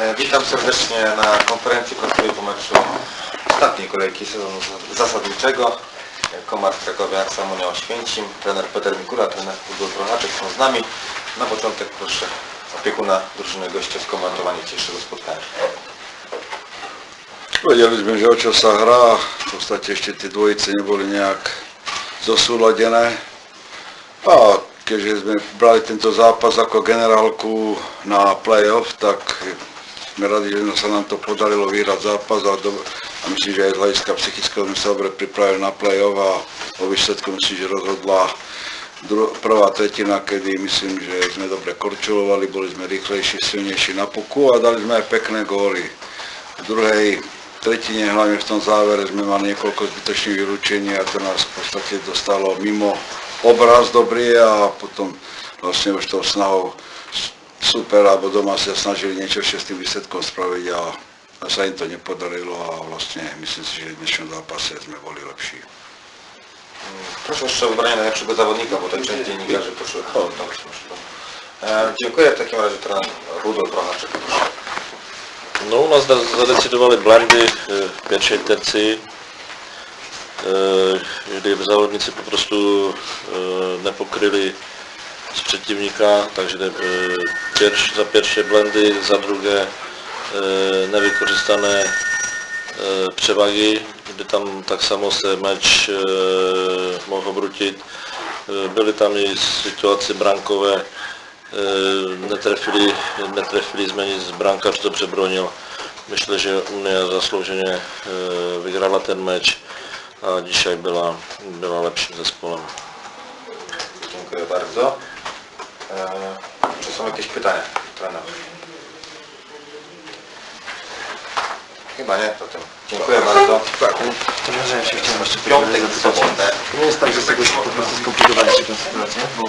E, Witam serdecznie na konferencji prasowej po meczu ostatniej kolejki sezonu zasadniczego. Komar Krakowiak, Samonia Oświęcim, trener Peter Mikula, trener Udol Prochaczek są z nami. Na początek proszę opiekuna drużyny gościa skomentowanie dzisiejszego spotkania. Vedeli sme, že o čo sa hrá. V podstate ešte tie dvojice neboli nejak zosúladené. A keďže sme brali tento zápas ako generálku na play-off, tak sme radi, že sa nám to podarilo vyhrať zápas a, do, a myslím, že z hľadiska psychického sme sa dobre pripravili na play-off a o výsledku myslím, že rozhodla dru- prvá tretina, kedy myslím, že sme dobre korčulovali, boli sme rýchlejší, silnejší na puku a dali sme aj pekné góly. V druhej tretine, hlavne v tom závere, sme mali niekoľko zbytočných vylúčení a to nás v podstate dostalo mimo obraz dobrý a potom vlastne už tou snahou super alebo doma sa snažili ešte s tým výsledkom spraviť a a sa im to nepodarilo a vlastne myslím si, že v dnešnom zápase sme boli lepší. Proszę jeszcze o wybranie najlepszego zawodnika, bo tutaj część dziennikarzy proszę o to. E, Dziękuję w takim razie trener Rudol Prochaczek. Proszę. No u nás za- zadecidovaly blindy eh, v pierwszej terci, eh, kdy závodníci po prostu eh, nepokryli z przeciwnika, takže eh, pierwszy, za pierwsze blendy, za drugie eh, nevykořistané eh, převahy, kdy tam tak samo se meč eh, mohl obrutit. Eh, Byly tam i situace brankové, netrefili, netrefili jsme nic, brankář to přebronil. Myślę, že Unia zaslouženě vyhrála ten meč a dzisiaj byla, byla lepším zespołem. Dziękuję bardzo. E, Czy są jakieś pytania trenera? Chyba nie, to tym. Dziękuję bardzo. Trenerze, ja się chciałem jeszcze Piątek sobotę. Nie jest tak, że sobie po prostu skomplikowaliście tę sytuację, bo